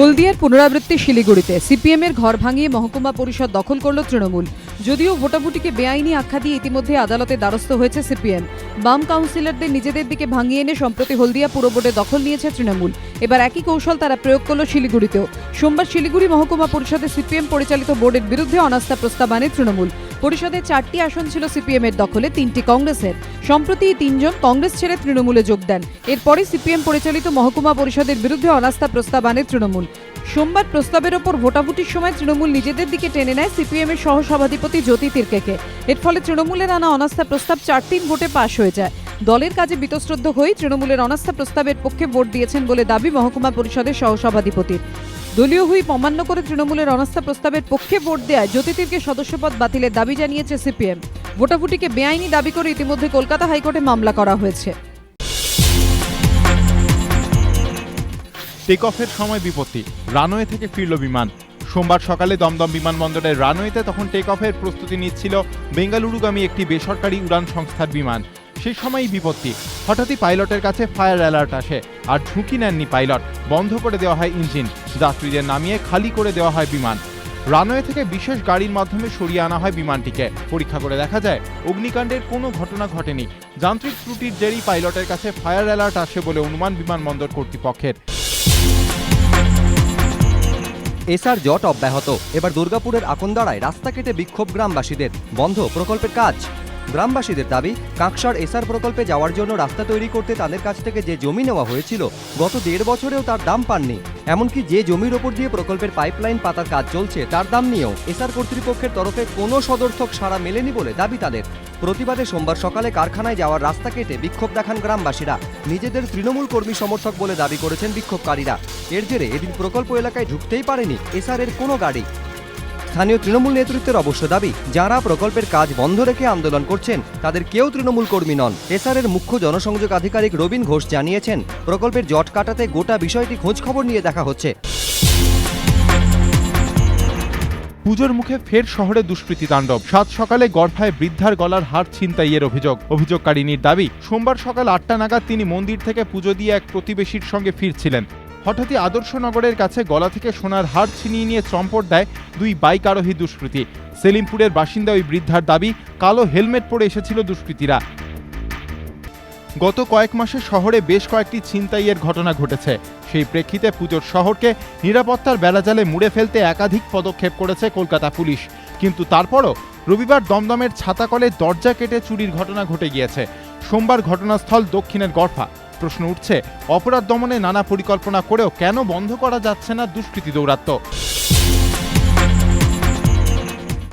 হলদিয়ার পুনরাবৃত্তি শিলিগুড়িতে। সিপিএম এর ঘর ভাঙিয়ে মহকুমা পরিষদ দখল করল তৃণমূল। যদিও ভোটাভুটিকে বেআইনি আখ্যা দিয়ে ইতিমধ্যে আদালতে দ্বারস্থ হয়েছে সিপিএম। বাম কাউন্সিলরদের নিজেদের দিকে ভাঙিয়ে এনে সম্প্রতি হলদিয়া পুর বোর্ডে দখল নিয়েছে তৃণমূল। এবার একই কৌশল তারা প্রয়োগ করল শিলিগুড়িতেও। সোমবার শিলিগুড়ি মহকুমা পরিষদে সিপিএম পরিচালিত বোর্ডের বিরুদ্ধে অনাস্থা প্রস্তাব আনে তৃণমূল। পরিষদে চারটি আসন ছিল সিপিএম এর দখলে, তিনটি কংগ্রেসের। সম্প্রতি তিনজন কংগ্রেস ছেড়ে তৃণমূলে যোগ দেন। এরপরে সিপিএম পরিচালিত মহকুমা পরিষদের বিরুদ্ধে অনাস্থা প্রস্তাব আনে তৃণমূল। সোমবার প্রস্তাবের ওপর ভোটাভুটির সময় তৃণমূল নিজেদের দিকে টেনে নেয় সিপিএম এর সহসভাধিপতি জ্যোতি তির্কেকে। এর ফলে তৃণমূলের আনা অনাস্থা প্রস্তাব চার তিন ভোটে পাশ হয়ে যায়। দলের কাজে বিতশ্রদ্ধ হয়ে তৃণমূলের অনাস্থা প্রস্তাবের পক্ষে ভোট দিয়েছেন বলে দাবি মহকুমা পরিষদের সহসভাধিপতির। দলীয় হুইপ অমান্য করে তৃণমূলের অনাস্থা প্রস্তাবের পক্ষে ভোট দেয় জ্যোতিতীরকে সদস্যপদ বাতিলের দাবি জানিয়েছে সিপিএম। ভোটাভুটিকে বেআইনি দাবি করে ইতিমধ্যে কলকাতা হাইকোর্টে মামলা করা হয়েছে। টেক অফের সময় বিপত্তি। রানওয়ে থেকে ফিরল বিমান। সোমবার সকালে দমদম বিমানবন্দরের রানওয়েতে তখন টেক অফের প্রস্তুতি নিচ্ছিল বেঙ্গালুরুগামী একটি বেসরকারি উড়ান সংস্থার বিমান। সেই সময়ই বিপত্তি। হঠাৎই পাইলটের কাছে ফায়ার অ্যালার্ট আসে, আর ঝুঁকি নেননি পাইলট। বন্ধ করে দেওয়া হয় ইঞ্জিন, যাত্রীদের নামিয়ে খালি করে দেওয়া হয় বিমান। রানওয়ে থেকে বিশেষ গাড়ির মাধ্যমে সরিয়ে আনা হয় বিমানটিকে। পরীক্ষা করে দেখা যায়, অগ্নিকাণ্ডের কোনো ঘটনা ঘটেনি। যান্ত্রিক ত্রুটির জেরেই পাইলটের কাছে ফায়ার অ্যালার্ট আসে বলে অনুমান বিমানবন্দর কর্তৃপক্ষের। এসআর জট অব্যাহত। এবার দুর্গাপুরের আকন্দাড়ায় রাস্তা কেটে বিক্ষোভ গ্রামবাসীদের। বন্ধ প্রকল্পের কাজ। গ্রামবাসীদের দাবি, কাঁকসার এসআর প্রকল্পে যাওয়ার জন্য রাস্তা তৈরি করতে তাদের কাছ থেকে যে জমি নেওয়া হয়েছিল, গত দেড় বছরেও তার দাম পাননি। এমনকি যে জমির ওপর দিয়ে প্রকল্পের পাইপলাইন পাতার কাজ চলছে, তার দাম নিয়েও এসআর কর্তৃপক্ষের তরফে কোনো সদর্থক সাড়া মেলেনি বলে দাবি তাদের। প্রতিবাদে সোমবার সকালে কারখানায় যাওয়ার রাস্তা কেটে বিক্ষোভ দেখান গ্রামবাসীরা। নিজেদের তৃণমূল কর্মী সমর্থক বলে দাবি করেছেন বিক্ষোভকারীরা। এর জেরে এদিন প্রকল্প এলাকায় ঢুকতেই পারেনি এসআর এর কোনো গাড়ি। স্থানীয় তৃণমূল নেতৃত্বের অবশ্য দাবি, যারা প্রকল্পের কাজ বন্ধ রেখে আন্দোলন করছেন, তাদের কেউ তৃণমূল কর্মী নন। এর মুখ্য জনসংযোগ আধিকারিক রবীন ঘোষ জানিয়েছেন, প্রকল্পের জট কাটাতে গোটা বিষয়টি খোঁজ খবর নিয়ে দেখা হচ্ছে। পুজোর মুখে ফের শহরে দুষ্কৃতী তাণ্ডব। সাত সকালে গড়ফায় বৃদ্ধার গলার হার ছিনতাইয়ের অভিযোগ। অভিযোগকারিনীর দাবি, সোমবার সকাল আটটা নাগাদ তিনি মন্দির থেকে পুজো দিয়ে এক প্রতিবেশীর সঙ্গে ফিরছিলেন। হঠাৎই আদর্শনগরের কাছে গলা থেকে সোনার হার ছিনিয়ে নিয়ে চম্পট দেয় দুই বাইক আরোহী দুষ্কৃতী। সেলিমপুরের বাসিন্দা ওই বৃদ্ধার দাবি, কালো হেলমেট পরে এসেছিল দুষ্কৃতীরা। গত কয়েক মাসে শহরে বেশ কয়েকটি ছিনতাইয়ের ঘটনা ঘটেছে। সেই প্রেক্ষিতে পুজোর শহরকে নিরাপত্তার বেড়াজালে মুড়ে ফেলতে একাধিক পদক্ষেপ করেছে কলকাতা পুলিশ। কিন্তু তারপরও রবিবার দমদমের ছাতাকলে দরজা কেটে চুরির ঘটনা ঘটে গিয়েছে। সোমবার ঘটনাস্থল দক্ষিণের গড়ফা। প্রশ্ন উঠছে। অপরাধ দমনে নানা পরিকল্পনা করেও কেন বন্ধ করা যাচ্ছে না দুষ্কৃতী দৌরাত্ম্য?